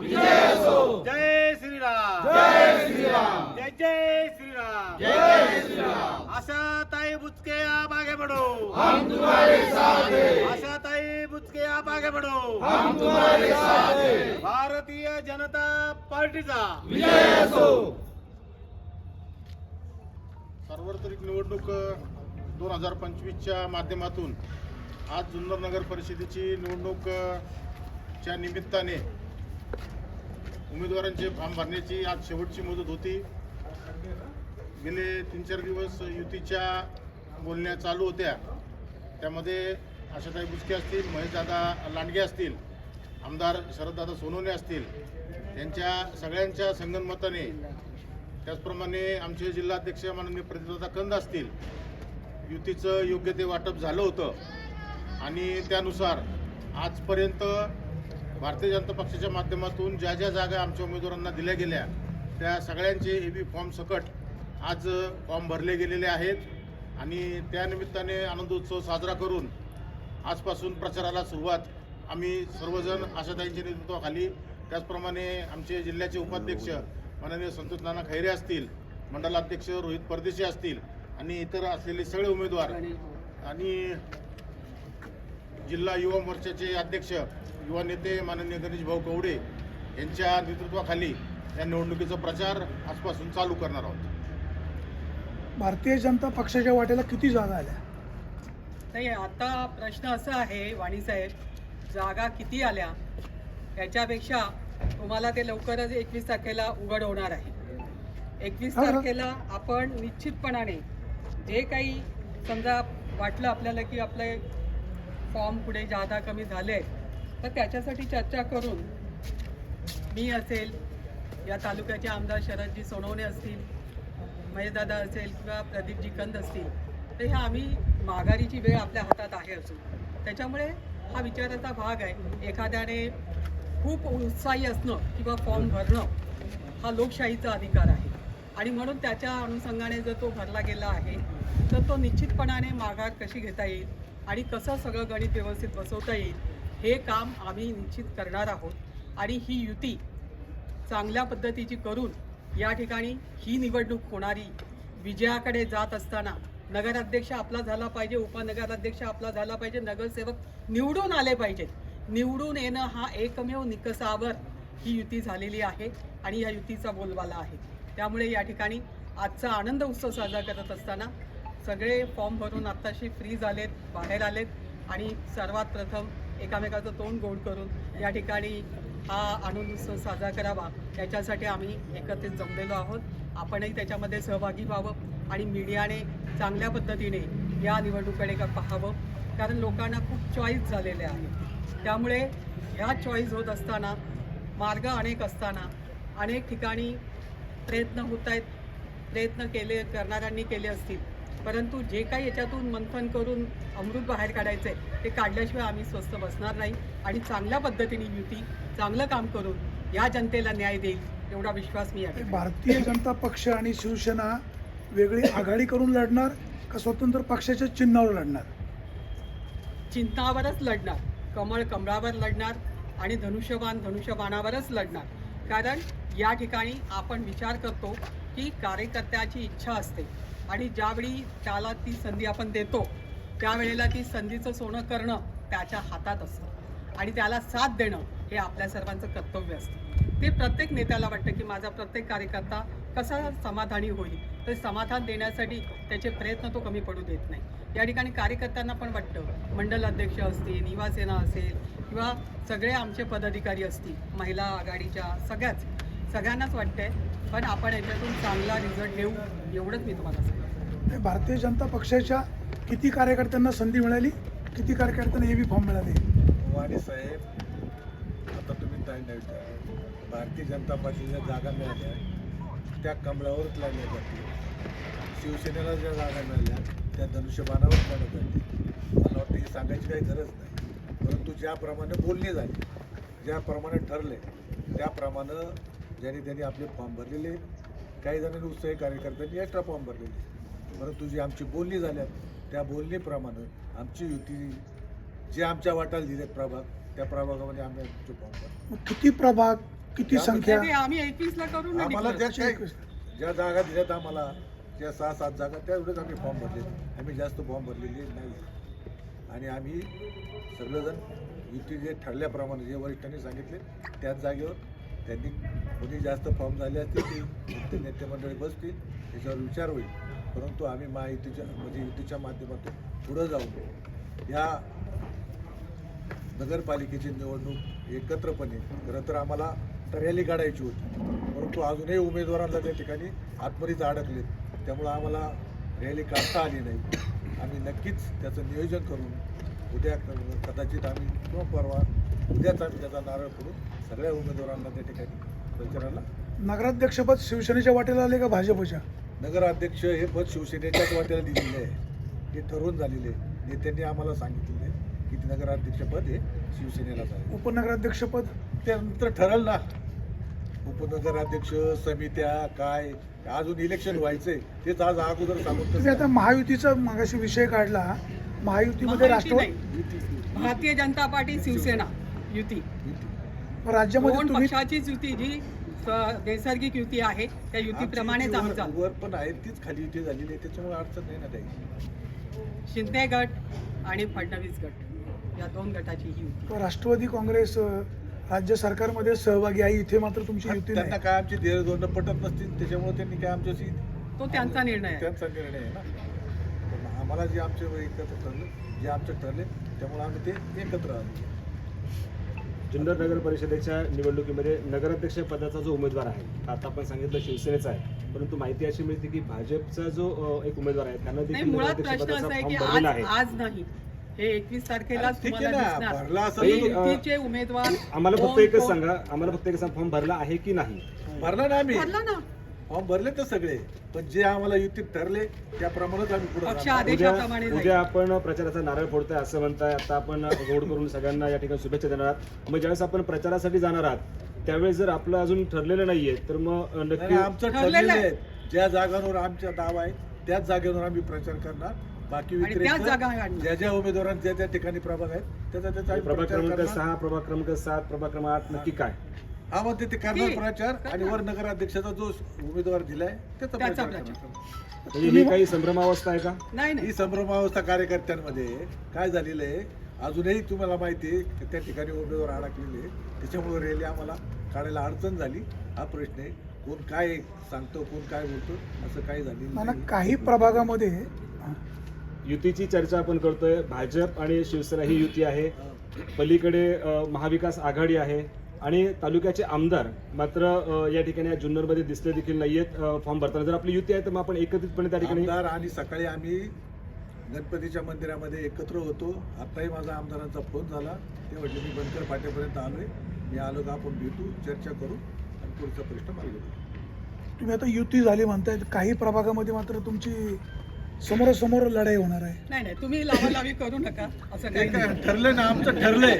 जय श्रीराम. जय श्रीराम. जय जय श्रीराम. जय श्रीराम. आशाताई बुचके आप आगे बढ़ो हम तुम्हारे साथ हैं. आशाताई बुचके आप आगे बढ़ो हम तुम्हारे साथ हैं. भारतीय जनता पार्टीचा. सार्वत्रिक निवडणूक दोन हजार पंचवीसच्या माध्यमातून आज जुन्नर नगर परिषदेची निवडणूक च्या निमित्ताने उमेदवारांचे फॉर्म भरण्याची आज शेवटची मुदत होती. गेले तीन चार दिवस युतीच्या बोलण्या चालू होत्या. त्यामध्ये आशाताई बुचके असतील महेशदादा लांडगे असतील आमदार शरददादा सोनवणे असतील यांच्या सगळ्यांच्या संगनमताने त्याचप्रमाणे आमचे जिल्हाध्यक्ष माननीय प्रतिदादा कंद असतील युतीचं योग्य ते वाटप झालं होतं. आणि त्यानुसार आजपर्यंत भारतीय जनता पक्षाच्या माध्यमातून ज्या ज्या जागा आमच्या उमेदवारांना दिल्या गेल्या त्या सगळ्यांचे ए बी फॉर्म सकट आज फॉर्म भरले गेलेले आहेत. आणि त्यानिमित्ताने आनंदोत्सव साजरा करून आजपासून प्रचाराला सुरुवात आम्ही सर्वजण आशाताईंच्या नेतृत्वाखाली त्याचप्रमाणे आमचे जिल्ह्याचे उपाध्यक्ष माननीय संतोष नाना खैरे असतील मंडलाध्यक्ष रोहित परदेशी असतील आणि इतर असलेले सगळे उमेदवार आणि जिल्हा युवा मोर्चाचे अध्यक्ष युवा नेते माननीय गणेश भाऊ कवडे यांच्या नेतृत्वाखाली या निवडणुकीचा प्रचार आजपासून चालू करणार आहोत. भारतीय जनता पक्षाच्या वाट्याला किती जागा आल्या? नाही आता प्रश्न असा आहे वाणीसाहेब जागा किती आल्या? याच्यापेक्षा तुम्हाला ते लवकरच एकवीस तारखेला उघड होणार आहे. एकवीस. तारखेला आपण निश्चितपणाने जे काही समजा वाटलं आपल्याला की आपले फॉर्म पुढे जादा कमी झाले तर त्याच्यासाठी चर्चा करून मी असेल या तालुक्याचे आमदार शरदजी सोनवणे असतील महेशदादा असेल किंवा प्रदीपजी कंद असतील तर ह्या आम्ही माघारीची वेळ आपल्या हातात आहे असून त्याच्यामुळे हा विचाराचा भाग आहे. एखाद्याने खूप उत्साही असणं किंवा फॉर्म भरणं हा लोकशाहीचा अधिकार आहे. आणि म्हणून त्याच्या अनुषंगाने जर तो भरला गेला आहे तर तो निश्चितपणाने माघार कशी घेता येईल आणि कसं सगळं गणित व्यवस्थित बसवता येईल हे काम आम्ही निश्चित करणार आहोत आणि ही युती चांगल्या पद्धतीची करून या ठिकाणी ही निवडणूक होणारी विजयाकडे जात असताना नगराध्यक्ष आपला झाला पाहिजे उपनगराध्यक्ष आपला झाला पाहिजे नगरसेवक निवडून आले पाहिजेत. निवडून येणं हा एकमेव निकषावर ही युती झालेली आहे आणि या युतीचा बोलबाला आहे. त्यामुळे या ठिकाणी आजचा आनंद उत्सव साजरा करत असताना सगळे फॉर्म भरून आत्ताशी फ्री झालेत बाहेर आलेत आणि सर्वात प्रथम एकामेकाचं तोंड गोड करून या ठिकाणी हा आनंद उत्सव साजरा करावा. याच्यासाठी आम्ही एकत्रित जमलेलो आहोत. आपणही त्याच्यामध्ये सहभागी व्हावं आणि मीडियाने चांगल्या पद्धतीने या निवडणुकीकडे का पाहावं. कारण लोकांना खूप चॉईस झालेले आहे. त्यामुळे ह्या चॉईस होत असताना मार्ग अनेक असताना अनेक ठिकाणी प्रयत्न होत आहेत. प्रयत्न केले करणाऱ्यांनी केले असतील. परंतु जे काही याच्यातून मंथन करून अमृत बाहेर काढायचं आहे ते काढल्याशिवाय आम्ही स्वस्त बसणार नाही. आणि चांगल्या पद्धतीने युती चांगलं काम करून या जनतेला न्याय देईल एवढा विश्वास मी आहे भारतीय जनता पक्ष आणि शिवसेना वेगळी आघाडी करून लढणार का स्वतंत्र पक्षाच्या चिन्हावर लढणार? चिंतावरच लढणार. कमळ कमळावर लढणार आणि धनुष्यबाण धनुष्यबाणावरच लढणार. कारण या ठिकाणी आपण विचार करतो की कार्यकर्त्याची इच्छा असते. आणि ज्यावेळी त्याला ती संधी आपण देतो त्यावेळेला ती संधीचं सोनं करणं त्याच्या हातात असतं. आणि त्याला साथ देणं हे आपल्या सर्वांचं कर्तव्य असतं. ते प्रत्येक नेत्याला वाटतं की माझा प्रत्येक कार्यकर्ता कसा समाधानी होईल. तर समाधान देण्यासाठी त्याचे प्रयत्न तो कमी पडू देत नाही. या ठिकाणी कार्यकर्त्यांना पण वाटतं मंडल अध्यक्ष असतील निवासेना असेल किंवा सगळे आमचे पदाधिकारी असतील महिला आघाडीच्या सगळ्याच सगळ्यांनाच वाटतंय पण आपण याच्यातून चांगला रिझल्ट देऊ एवढंच मी तुम्हाला सांगतो हे भारतीय जनता पक्षाच्या किती कार्यकर्त्यांना संधी मिळाली किती कार्यकर्त्यांना ए बी फॉर्म मिळाले? वाणी साहेब आता तुम्ही विचारा भारतीय जनता पार्टीच्या जागा मिळाल्या त्या कमळावरच लढल्या जातील. शिवसेनेला ज्या जागा मिळाल्या त्या धनुष्यबाणावर लढत जातील. मला वाटतं हे सांगायची काही गरज नाही. परंतु ज्याप्रमाणे बोलणे झाले ज्याप्रमाणे ठरले त्याप्रमाणे ज्यांनी त्यांनी आपले फॉर्म भरलेले काही जणांनी उत्साही कार्यकर्त्यांनी एक्स्ट्रा फॉर्म भरलेले परंतु जी आमची बोलणी झाल्यात त्या बोलणीप्रमाणे आमची युती जे आमच्या वाटाला दिलेत प्रभाग त्या प्रभागामध्ये आम्ही आमचे फॉर्म मग किती प्रभाग किती संख्या? आम्ही एकवीस ला करू ना आम्हाला. ज्या ज्या जागा दिल्यात आम्हाला ज्या सहा सात जागा त्यावेळेस आम्ही फॉर्म भरले आम्ही जास्त फॉर्म भरलेले नाही. आणि आम्ही सगळेजण युती जे ठरल्याप्रमाणे जे वरिष्ठांनी सांगितले त्याच जागेवर त्यांनी कोणी जास्त फॉर्म झाले असतील ते ते नेते मंडळी बसतील त्याच्यावर विचार होईल. परंतु आम्ही महायुतीच्या म्हणजे युतीच्या माध्यमातून पुढं जाऊन या नगरपालिकेची निवडणूक एकत्रपणे खरं तर आम्हाला रॅली काढायची होती. परंतु अजूनही उमेदवारांना त्या ठिकाणी आतमरीच अडकलेत. त्यामुळं आम्हाला रॅली काढता आली नाही. आम्ही नक्कीच त्याचं नियोजन करून उद्या कदाचित आम्ही किंवा परवा उद्याच आम्ही त्याचा नारळ फोडून सगळ्या उमेदवारांना त्या ठिकाणी प्रचाराला नगराध्यक्षपद शिवसेनेच्या वाटेला आले का भाजपच्या? नगराध्यक्ष हे पद शिवसेनेच्याच वाट्याला दिलेले आहे. ते ठरवून झालेले आहे. नेत्यांनी आम्हाला सांगितलेलं आहे की ते नगराध्यक्षपद हे शिवसेनेलाच आहे. उपनगराध्यक्षपद? त्यानंतर ठरल ना. उपनगराध्यक्ष समित्या काय? अजून इलेक्शन व्हायचंय. तेच आज अगोदर सांगून तुम्ही आता महायुतीचा मागाशी विषय काढला. महायुतीमध्ये महायुती राष्ट्रवादी नाही. भारतीय जनता पार्टी शिवसेना. युती. राज्यामध्ये दोन तुम्ही पक्षाचीच युती जी स- नैसर्गिक युती आहे. त्या युतीप्रमाणेच वर पण आहे तीच खाली युती झालेली आहे त्याच्यामुळे अडचण नाही ना काही. शिंदे गट आणि फडणवीस गट या दोन गटाची ही युती. राष्ट्रवादी काँग्रेस अं, राज्य सरकारमध्ये सहभागी आहे इथे मात्र तुमची युती त्यांना नाही. काय आमची धीर धोरणं पटत नसतील त्याच्यामुळे त्यांनी काय आमच्याशी तो त्यांचा निर्णय आहे. त्यांचा निर्णय आहे ना. पण आम्हाला जे आमचे एकत्र ठरले जे आमचे ठरले त्यामुळे आम्ही ते एकत्र आलो. जुन्नर नगर परिषदेच्या निवडणुकीमध्ये नगराध्यक्ष पदाचा जो उमेदवार आहे आता आपण सांगितलं शिवसेनेचा आहे परंतु माहिती अशी मिळते की भाजपचा जो एक उमेदवार आहे त्यांना नाही देखील नगराध्यक्ष प्रश्न पदाचा असा आहे आज नाही. हे एकवीस तारखेला हे आम्हाला फक्त एकच सांगा आम्हाला फक्त एकच फॉर्म भरला आहे की नाही? भरला ना आम्ही. भरला ना. फॉर्म भरले तर सगळे पण जे आम्हाला युतीत ठरले त्याप्रमाणेच आम्ही पुढे पक्ष जाणार. आदेश- उद्या देशाप्रमाणे जाईल. उद्या आपण प्रचाराचा नारळ फोडताय असं म्हणताय आता आपण रोड करून सगळ्यांना या ठिकाणी शुभेच्छा देणार आहात मग ज्यावेळेस आपण प्रचारासाठी जाणार आहात त्यावेळेस जर आपलं अजून ठरलेलं नाहीये तर मग अ, नक्की आमचं ठरलेलं ठरलेलं आहे. आहे ज्या जागांवर आमचा दाव आहे त्याच जागेवर आम्ही प्रचार करणार बाकी आणि त्याच व्यतिरिक्त जागा काढणार. ज्या ज्या उमेदवारांच्या ज्या ज्या ठिकाणी प्रभाग आहेत त्याचा त्याचा आम्ही प्रभाग प्रचार क्रमांक करणार सहा प्रभाग क्रमांक सात प्रभाग क्रमांक आठ नक्की काय हा म्हणते ते करणार. प्रचार आणि. वर नगराध्यक्षाचा जो उमेदवार दिलाय त्याचा त्याचा प्रचार प्रचार. करणार. म्हणजे ही काही संभ्रमावस्था आहे का नाही ही संभ्रमावस्था कार्यकर्त्यांमध्ये काय झालेलं आहे अजूनही तुम्हाला माहिती आहे की त्या ठिकाणी उमेदवार अडकलेले आहे त्याच्यामुळे रेली आम्हाला काढायला अडचण झाली हा प्रश्न आहे कोण काय सांगतो कोण काय बोलतो असं काही झालेलं मला. काही प्रभागामध्ये युतीची चर्चा आपण करतोय भाजप आणि शिवसेना ही युती आहे पलीकडे अ, महाविकास आघाडी आहे आणि तालुक्याचे आमदार मात्र या ठिकाणी या जुन्नरमध्ये दिसले देखील नाहीयेत फॉर्म भरताना. जर आपली युती आहे तर मग आपण एकत्रितपणे त्या ठिकाणी आमदार आणि सकाळी आम्ही गणपतीच्या मंदिरामध्ये एकत्र होतो. आताही माझा आमदारांचा फोन झाला. ते म्हटले मी बनकर फाट्यापर्यंत आलोय. मी आलो का आपण भेटू चर्चा करू आणि पुढचा प्रश्न मार्गी. तुम्ही आता युती झाली म्हणताय काही प्रभागामध्ये मात्र तुमची समोरासमोर लढाई होणार आहे. नाही नाही तुम्ही लावालावी करू नका. असं ते काही काय नाही. ठरलंय ना आमचं ठरलंय.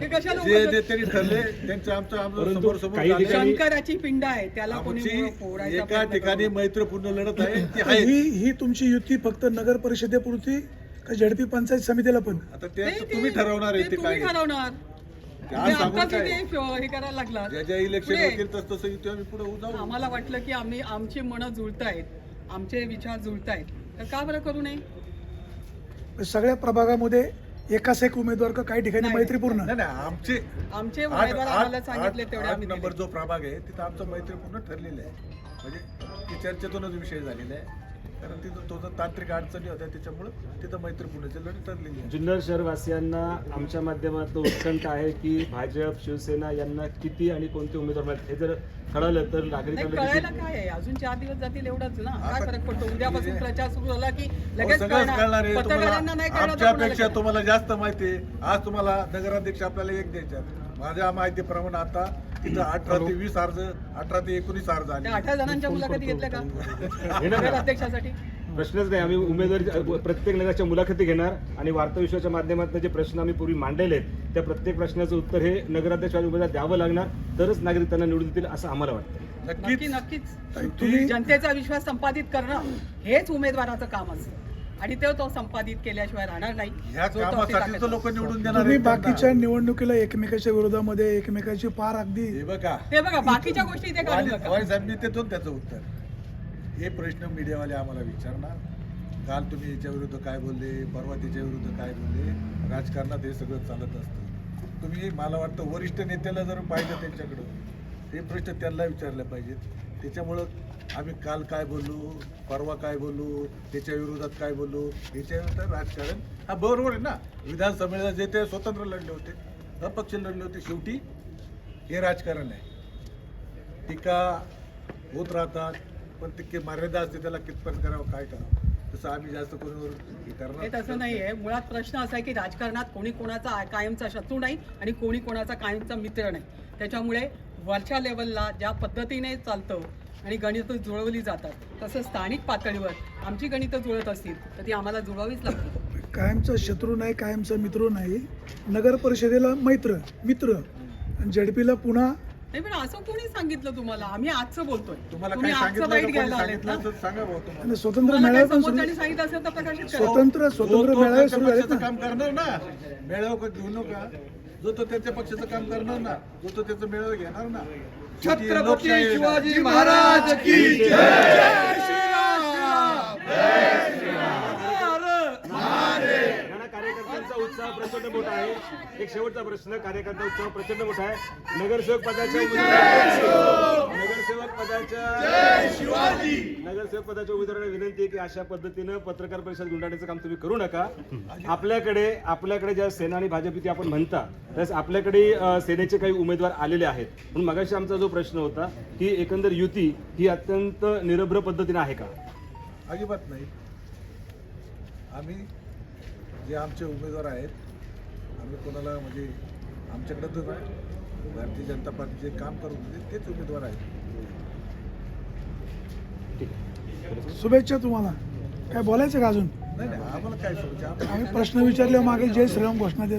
हे कशाला जे जे त्यांनी ठरले त्यांचं आमचं आमचं परंतु समोर समोर काही शंकराची पिंड आहे त्याला कोणी आमची मुळं फोडायचा एका प्रयत्न ठिकाणी करू. मैत्रीपूर्ण लढत आहे ती आहे. ही ही तुमची युती फक्त नगर परिषदेपुरती का झडपी पंचायत समितीला पण? आता ते नाही, तुम्ही ठरवणार आहे ते ते तुम्ही काय. ठरवणार. ते तुम्ही आज सांगून आत्ताच काय? इथे हे करायला लागला. ज्या ज्या इलेक्शन पुढे. होतील तस तसं इथे आम्ही पुढे जाऊ. आम्हाला वाटलं की आम्ही आमची मनं जुळतायत. आमचे विचार जुळतायत. तर का बरं करू नये? सगळ्या प्रभागामध्ये एकाच एक उमेदवार का काही ठिकाणी नाही, मैत्रीपूर्ण? नाही नाही आमचे आमचे आठ उमेदवार आम्हाला सांगितले आठ- तेवढे आठ आम्ही नंबर. जो प्रभाग आहे तिथं आमचं मैत्रीपूर्ण ठरलेलं आहे. म्हणजे ती चर्चेतूनच विषय झालेला आहे. कारण तिथं तो जो तांत्रिक अडचणी होत्या त्याच्यामुळं तिथं मैत्रीपूर्णची लढत ठरलेली आहे. जुन्नर शहरवासियांना आमच्या माध्यमातून उत्कंठ आहे की भाजप शिवसेना यांना किती आणि कोणते उमेदवार मिळतात हे जर कळलं तर नाही नागरिकांना कळायला देखील- काय आहे? अजून चार दिवस जातील एवढंच ना? काय फरक पडतो? उद्यापासून प्रचार सुरू झाला की अहो, लगेच सगळंच कळणार. आहे. पत्रकारांना नाही तुम्हाला कळलं तर कोणाला आमच्यापेक्षा कळलं? तुम्हाला जास्त माहिती आहे. आज तुम्हाला नगराध्यक्ष आपल्याला एक द्यायच्यात. माझ्या माहितीप्रमाणे आता तिथं अठरा ते वीस अर्ज अठरा ते एकोणीस अर्ज आले. त्या अठरा जणांच्या मुलाखती घेतल्या का? अध्यक्षासाठी. प्रश्नच नाही आम्ही उमेदवारी प्रत्येक नगराच्या मुलाखती घेणार आणि वार्ताविश्वाच्या माध्यमातून जे प्रश्न आम्ही पूर्वी मांडलेले आहेत त्या प्रत्येक प्रश्नाचं उत्तर हे नगराध्यक्ष आणि उमेदवार द्यावं लागणार तरच नागरिक त्यांना निवडून देतील असं आम्हाला वाटतं. नक्की नक्कीच. जनतेचा विश्वास संपादित करणं हेच उमेदवाराचं काम असतं. आणि तो तो संपादित केल्याशिवाय राहणार नाही. तो लोक निवडून देणार तुम्ही. बाकीच्या निवडणुकीला एकमेकाच्या विरोधामध्ये एकमेकाची पार अगदी हे बघा. ते बघा बाकीच्या गोष्टी साहेब देतो ना त्याचं उत्तर. हे प्रश्न मीडियावाले आम्हाला विचारणार. काल तुम्ही याच्या विरुद्ध काय बोलले? परवा त्याच्या विरुद्ध काय बोलले? राजकारणात हे सगळं चालत असतं. तुम्ही मला वाटतं वरिष्ठ नेत्याला जर पाहिलं त्यांच्याकडं हे प्रश्न त्यांना विचारले पाहिजेत. त्याच्यामुळं आम्ही काल काय बोललो परवा काय बोललो त्याच्या विरोधात काय बोललो त्याच्यानंतर राजकारण. हा बरोबर आहे ना. विधानसभेला जे ते स्वतंत्र लढले होते अपक्ष लढले होते शेवटी हे राजकारण आहे. टीका होत राहतात पण तितके मर्यादा असते त्याला कितपत करावं काय करावं? तसं आम्ही जास्त कोणावर हे हे करणार तसं नाही. आहे. मुळात प्रश्न असा आहे की राजकारणात कोणी कोणाचा कायमचा शत्रू नाही आणि कोणी कोणाचा कायमचा मित्र नाही. त्याच्यामुळे वरच्या लेवलला ज्या पद्धतीने चालतं आणि गणितं जुळवली जातात तसं स्थानिक पातळीवर आमची गणितं जुळत असतील तर ती आम्हाला जुळवावीच लागतील. कायमचा शत्रू नाही कायमचा मित्र नाही. नगर परिषदेला मैत्र मित्र. आणि झडपीला पुन्हा नाही पण असं कोणी सांगितलं तुम्हाला? आम्ही आजचं बोलतोय. तुम्हाला तुम्ही काय आजचं सांगितलं वाईट कोणी घ्यायला आलेत ना? सांगितलं तर सांगा भाऊ तुम्हाला. आणि स्वतंत्र तुम्हाला मेळावे काही पण सुरू समोरच्याने सांगितलं असेल तर प्रकाशित करा. स्वतंत्र स्वतंत्र तो मेळावे त्याच्या सुरू झालेत पक्षाचं ना. काम करणार ना. मेळावा का घेऊ नका. जो तो त्याच्या पक्षाचं काम करणार ना जो तो त्याचं मेळावा घेणार ना. छत्रपती शिवाजी महाराज की नाना, कार्यकर्त्यांचा उत्साह प्रचंड मोठा आहे. एक शेवटचा प्रश्न कार्यकर्ता उत्साह प्रचंड मोठा आहे. नगरसेवक पदाच्या नगरसेवक पदाच्या नगरसेवक पदाच्या उमेदवारांना विनंती आहे की अशा पद्धतीनं पत्रकार परिषद गुंडाळण्याचं काम तुम्ही करू नका. आपल्याकडे आपल्याकडे ज्या सेना आणि भाजप युती आपण म्हणता त्यास आपल्याकडे अ, सेनेचे काही उमेदवार आलेले आहेत. म्हणून मगाशी आमचा जो प्रश्न होता की एकंदर युती ही अत्यंत निरभ्र पद्धतीने आहे का? अजिबात नाही. आम्ही जे आमचे उमेदवार आहेत आम्ही कोणाला म्हणजे आमच्याकडे तर भारतीय जनता पार्टीचे काम करत होते तेच उमेदवार आहेत. शुभेच्छा तुम्हाला. काय बोलायचं का अजून? नाही नाही आम्हाला काय समजा आम्ही प्रश्न विचारले मागे जय श्रीराम घोषणा देत